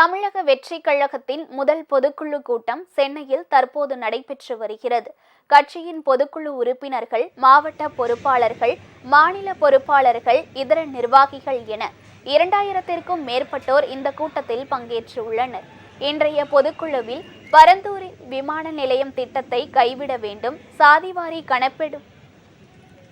தமிழக வெற்றி கழகத்தின் முதல் பொதுக்குழு கூட்டம் சென்னையில் தற்போது நடைபெற்று வருகிறது. கட்சியின் பொதுக்குழு உறுப்பினர்கள் மாவட்ட பொறுப்பாளர்கள் மாநில பொறுப்பாளர்கள் இதர நிர்வாகிகள் என இரண்டாயிரத்திற்கும் மேற்பட்டோர் இந்த கூட்டத்தில் பங்கேற்றுள்ளனர். இன்றைய பொதுக்குழுவில் பரந்தூரில் விமான நிலையம் திட்டத்தை கைவிட வேண்டும் சாதிவாரி கணக்கெடு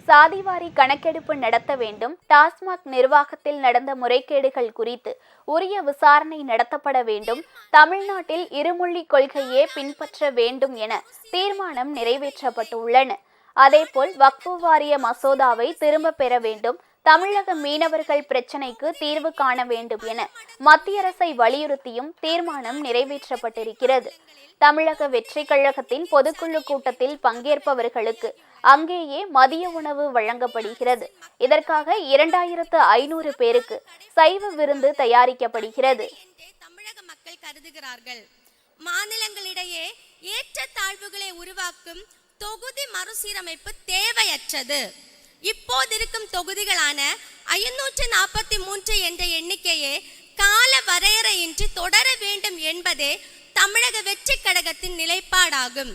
சாதிவாரி கணக்கெடுப்பு நடத்த வேண்டும். டாஸ்மாக் நிர்வாகத்தில் நடந்த முறைகேடுகள் குறித்து உரிய விசாரணை நடத்தப்பட வேண்டும். தமிழ்நாட்டில் இருமொழி கொள்கையே பின்பற்ற வேண்டும் என தீர்மானம் நிறைவேற்றப்பட்டுள்ளன. அதேபோல் வக்ஃபு வாரிய மசோதாவை திரும்ப பெற வேண்டும். தமிழக மீனவர்கள் பிரச்சினைக்கு தீர்வு காண வேண்டும் என மத்திய அரசை வலியுறுத்தியும் தீர்மானம் நிறைவேற்றப்பட்டிருக்கிறது. தமிழக வெற்றி கழகத்தின் பொதுக்குழு கூட்டத்தில் பங்கேற்பவர்களுக்கு அங்கேயே மதிய உணவு வழங்கப்படுகிறது. இதற்காக இரண்டாயிரத்து ஐநூறு பேருக்கு சைவ விருந்து தயாரிக்கப்படுகிறது. தமிழக மக்கள் கருதுகிறார்கள் மாநிலங்களிடையே ஏற்ற தாழ்வுகளை உருவாக்கும் தொகுதி மறுசீரமைப்பு தேவையற்றது. இப்போதிருக்கும் தொகுதிகளான ஐநூற்று நாற்பத்தி மூன்று என்ற எண்ணிக்கையே கால வரையறையின்றி தொடர வேண்டும் என்பதே தமிழக வெற்றி கழகத்தின் நிலைப்பாடாகும்.